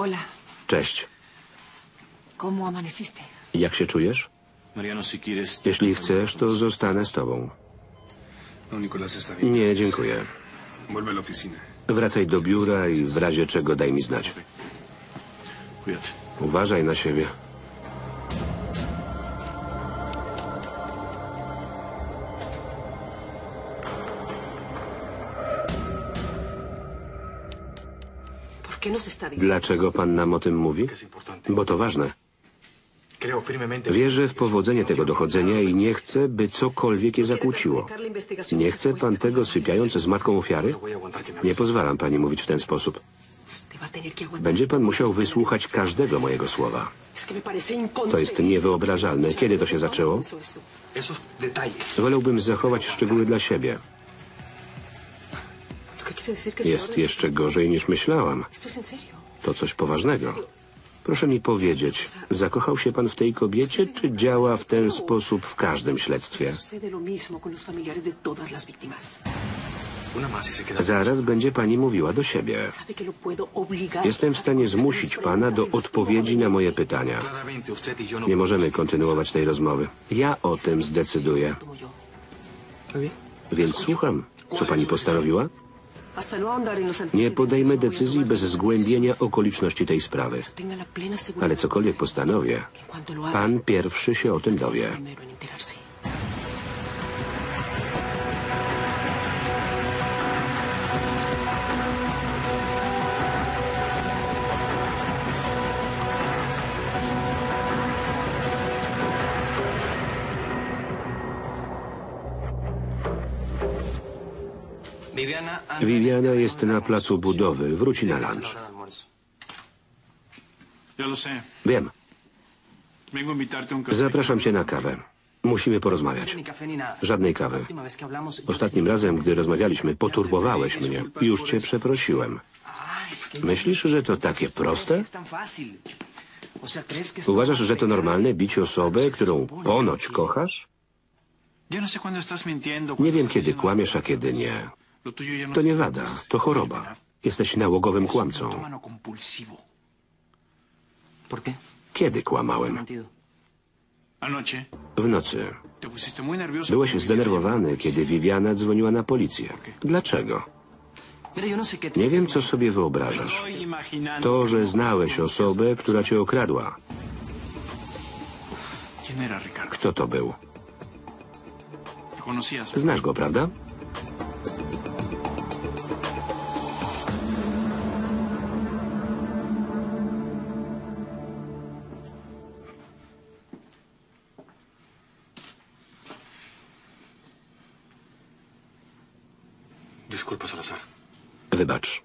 Hola, Cześć. ¿cómo amaneciste? Jak się czujesz? Mariano, si quieres... Jeśli chcesz, to zostanę z tobą. No, Nicolás está bien. Nie, dziękuję. Vuelve a la oficina. Wracaj do biura i w razie czego daj mi znać. Cuídate. Uważaj na siebie. Dlaczego pan nam o tym mówi? Bo to ważne. Wierzę w powodzenie tego dochodzenia i nie chcę, by cokolwiek je zakłóciło. Nie chce pan tego sypiając z matką ofiary? No Nie pozwalam pani mówić w ten sposób. Będzie pan musiał wysłuchać każdego mojego słowa. To jest niewyobrażalne. Kiedy to się zaczęło? Wolałbym zachować szczegóły dla siebie. Jest jeszcze gorzej niż myślałam. To coś poważnego. Proszę mi powiedzieć, zakochał się pan w tej kobiecie, czy działa w ten sposób w każdym śledztwie? Y. Zaraz będzie pani mówiła do siebie. Jestem w stanie zmusić pana do odpowiedzi na moje pytania. Y no... Nie możemy kontynuować tej rozmowy. Ja o tym zdecyduję. Więc słucham, co pani postanowiła? Nie podejmę decyzji bez zgłębienia okoliczności tej sprawy. Ale cokolwiek postanowię, pan pierwszy się o tym dowie. Viviana, jest na placu budowy, wróci na lunch. Wiem, zapraszam cię na kawę. Musimy porozmawiać. Żadnej kawy. Ostatnim razem, gdy rozmawialiśmy, poturbowałeś mnie. Już cię przeprosiłem. Ay, ¿qué Myślisz, że to takie proste? Uważasz, że to normalne bić osobę, którą ponoć kochasz? No. Nie wiem, kiedy kłamiesz, a kiedy nie. No To nie wada, to choroba. Jesteś nałogowym kłamcą. Kiedy kłamałem? Anoche W nocy. Byłeś zdenerwowany, kiedy Viviana dzwoniła na policję. Dlaczego? No Nie wiem, co sobie wyobrażasz. To, że no znałeś osobę, która cię okradła. Kto to był? Znasz go, prawda? Disculpa, Salazar. Wybacz.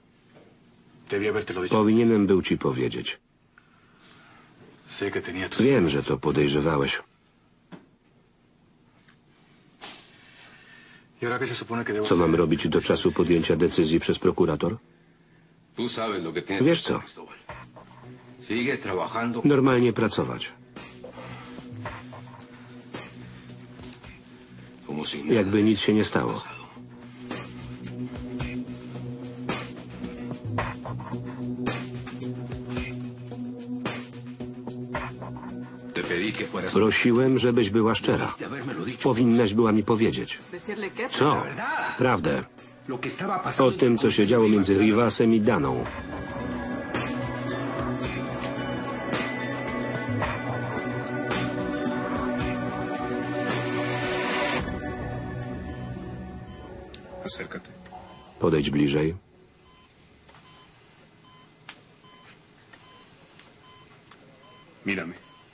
Debí habértelo dicho. Powinienem był ci powiedzieć. Sé que tenía tus... Wiem, że to podejrzewałeś. ¿Y ahora qué se supone que debo Co mam robić do czasu podjęcia decyzji przez prokurator? Tú sabes lo que tienes Wiesz co? Cristóbal. Sigue trabajando. Normalnie pracować. Jakby nic się nie stało. Prosiłem, żebyś była szczera. Powinnaś była mi powiedzieć. Co? Prawdę. O tym, co się działo między Rivasem i Daną. Podejdź bliżej.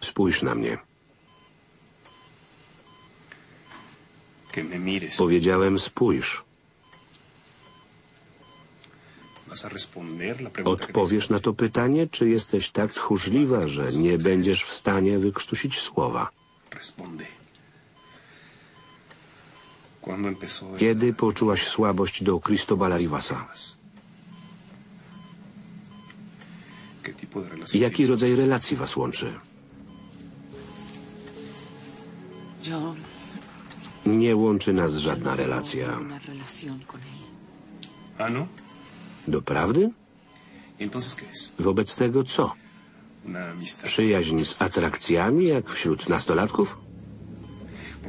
Spójrz na mnie. Powiedziałem spójrz. ¿Vas a responder la pregunta que te Odpowiesz na to pytanie, czy jesteś tak tchórzliwa, że nie będziesz w stanie wykrztusić słowa? Kiedy poczułaś słabość do Cristobala Rivasa? ¿Qué tipo de relación Jaki rodzaj relacji was łączy? yo Nie łączy nas żadna relacja. él. Ah, ¿no? Doprawdy? ¿Y? Wobec tego co? Przyjaźń z atrakcjami, jak wśród nastolatków?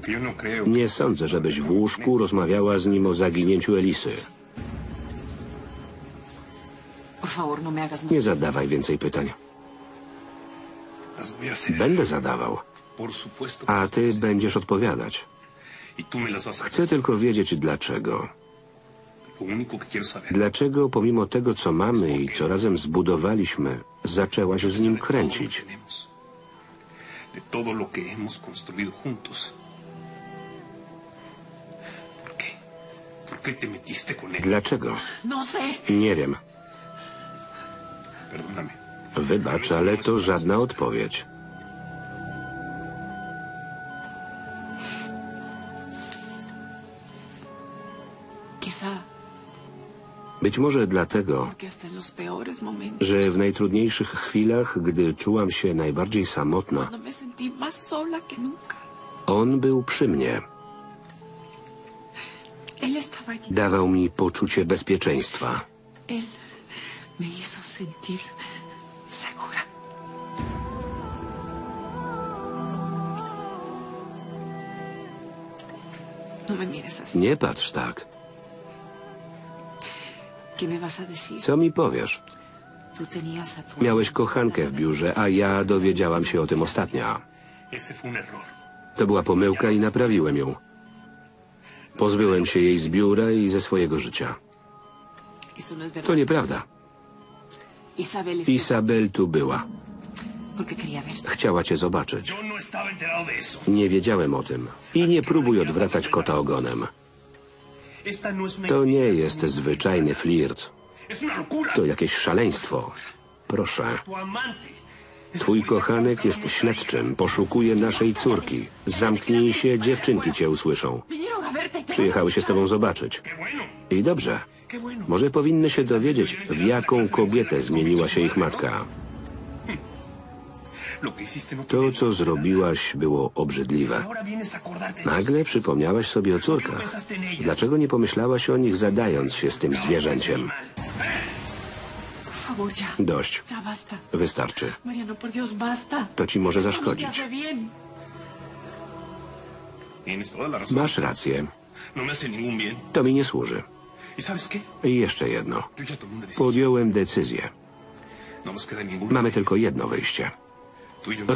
No. Nie sądzę, żebyś w łóżku rozmawiała z nim o zaginięciu Elisy. No. Nie zadawaj więcej pytań. A. Będę zadawał, a ty będziesz odpowiadać. Chcę tylko wiedzieć dlaczego. Dlaczego pomimo tego, co mamy i co razem zbudowaliśmy, zaczęłaś z nim kręcić? Dlaczego? No. Nie wiem. Wybacz, ale to żadna odpowiedź. Być może dlatego, że w najtrudniejszych chwilach, gdy czułam się najbardziej samotna, on był przy mnie. Dawał mi poczucie bezpieczeństwa. No. Nie patrz tak. Co mi powiesz? Miałeś kochankę w biurze, a ja dowiedziałam się o tym error. To była pomyłka i naprawiłem ją. Pozbyłem się jej z biura i ze swojego życia. No. To nieprawda. Isabel tu była. Chciała cię zobaczyć. No. Nie wiedziałem o tym. I nie próbuj odwracać kota ogonem. To nie jest zwyczajny flirt. To jakieś szaleństwo. Proszę. Twój kochanek jest śledczym. Poszukuje naszej córki. Zamknij się, dziewczynki cię usłyszą. Y Przyjechały się z tobą zobaczyć. I dobrze. Może powinny się dowiedzieć, w jaką kobietę zmieniła się ich matka. To, co zrobiłaś, było obrzydliwe. Nagle przypomniałaś sobie o córkach. Dlaczego nie pomyślałaś o nich, zadając się z tym zwierzęciem? Dość. Wystarczy. To ci może zaszkodzić. Masz rację. To mi nie służy. I jeszcze jedno. Podjąłem decyzję. Mamy tylko jedno wyjście. Tú y yo